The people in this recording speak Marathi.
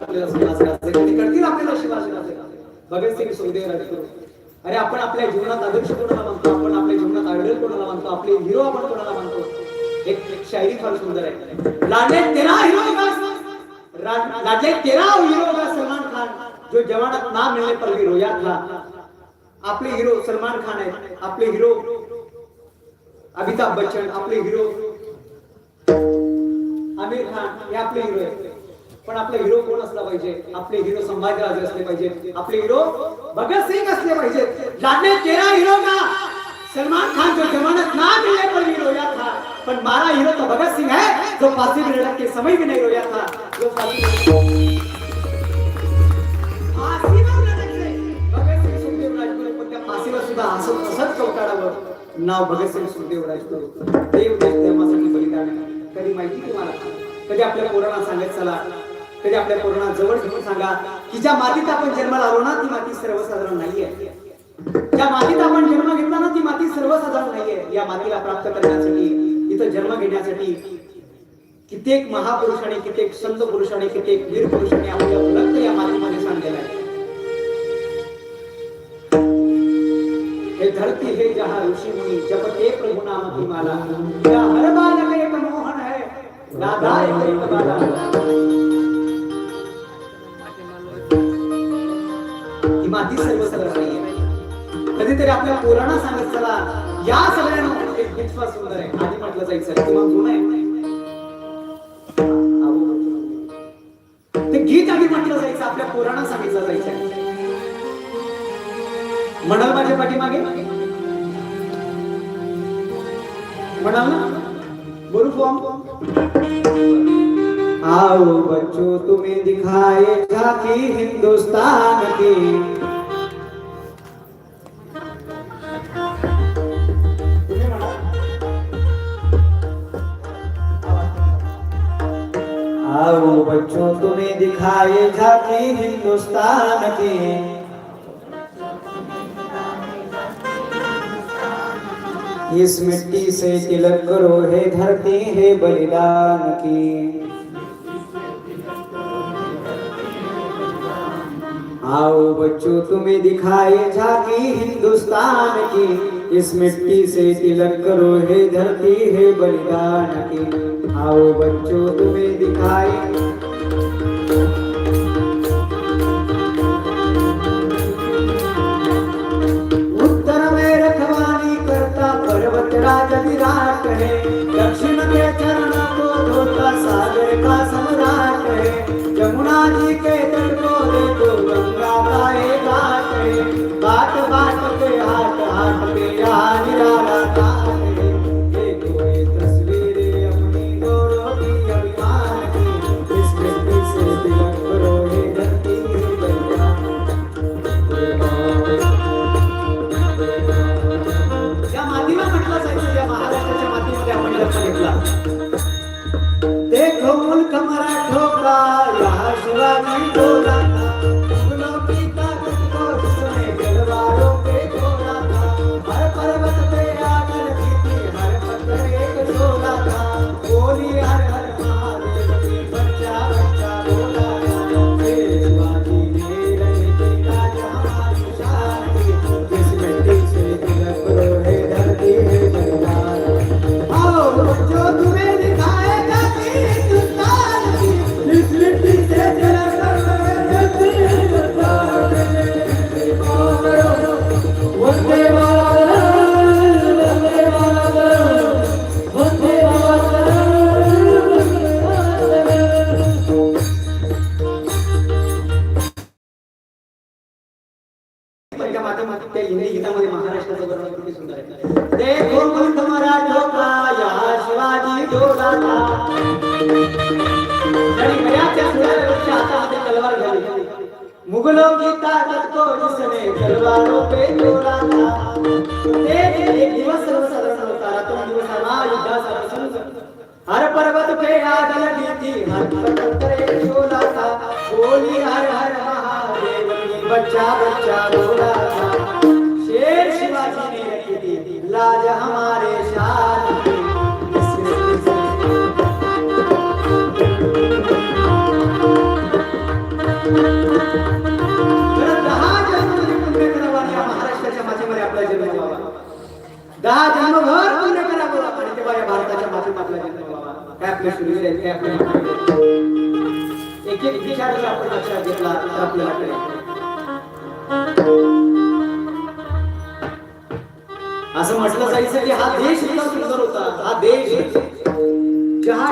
करतील आपल्याला शिवाजीराजे भगतसिंग सुखदेव राजगुरू अरे आपण आपल्या जीवनात आदर्श कोणाला मानतो आपण आपल्या जीवनात आयडल कोणाला मानतो आपले हिरो आपण कोणाला मानतो एक शायरी फार सुंदर आहे. लाडले तेरा हिरो लाडले तेरा हिरो सलमान खान? जो जवानात ना मिळले पर हिरो रोया था. आपले हिरो सलमान खान आहेत आपले हिरो अमिताभ बच्चन आपले हिरो आमिर खान हे आपले हिरो आहेत. पण आपला हिरो कोण असला पाहिजे? आपले हिरो संभाजीराजे असले पाहिजे आपले हिरो भगतसिंग असले पाहिजेत. लाडले तेरा हिरो का? सलमान खान जो जमानत ना मिले पर भी रोया था. पण मारा हीरो तो भगत सिंह है जो फांसी में लटक के समय भी नहीं रोया था. जो फांसी में फांसीवर लटकले. भगतसिंग सुखदेव राजगुरू पण त्या फाशीवर सुद्धा हसत हसत चौकाडावर नाव भगतसिंग सुखदेव राजगुरू देव देश धर्मासाठी बलिदान कधी माहिती तुम्हाला? कधी आपल्या पोरांना सांगत चला? कधी आपल्या कोरोना जवळ घेऊन सांगा की ज्या मातीत आपण जन्माला आलो ना ती माती सर्वसाधारण नाहीये. ज्या मातीत आपण जन्म घेतला ना ती माती सर्वसाधारण नाहीये. या मातीला प्राप्त करण्यासाठी इथं जन्म घेण्यासाठी कित्येक महापुरुषांनी कित्येक संत पुरुषांनी कित्येक वीर पुरुषांनी आपल्या रक्त या मातीमध्ये सांगितलं आहे. हे धरती हे जहा ऋषी मुनी एक प्रभु नाम की माला. या हर बालक एक मोहन है राधा एक बाला माझी माती सर्वसाधारण कधीतरी आपल्या पोरांना सांगत चला या सगळ्यांना एक विश्वा सुंदर आहे. आधी म्हटलं जायचं किंवा जुनं आहे. ते गीत आधी म्हटलं जायचं आपल्या पोरांना सांगितलं जायचं म्हणाल माझ्या पाठीमागे? म्हणाल ना? बोलू फॉर्म आओ बच्चों तुम्हें दिखाए झांकी हिंदुस्तान की आओ बच्चों, तुम्हें दिखाए झांकी हिंदुस्तान की। इस मिट्टी से तिलक करो है धरती है बलिदान की। आओ बच्चों, तुम्हें दिखाए झांकी हिंदुस्तान की। इस मिट्टी से तिलक करो हे धरती हे बलिदान की आओ बच्चों तुम्हें दिखाए त्या त्या हिंदी गीतामध्ये महाराष्ट्राचं वर्णन किती सुंदर आहे. देखो मुल्क मराठो का यहाँ शिवाजी डोला आणि मयाच्या सुराच्या हातामध्ये तलवार घ्यावी मुगलों की ताकत को जिसने तलवारों पे तोड़ा था ते एक दिवस सर्वसाधारण होता. रात्रंदिवस हा महायुद्धाचा प्रसंग. हर पर्वत पे आग लगी थी हर पर्वत पे शोला था बोली हर हर महादेव की बच्चा बच्चा बोला दहा जन्मभर पुण्य करावं आणि तेव्हा या भारताच्या मातीत आपला जन्म व्हावा काय आपले शूर आहेत काय आपले एक एक विचार जर आपण लक्षात घेतला तर आपल्याला कळेल. असं म्हटलं जायचं की हा देश इतका सुंदर होता. हा देश जहा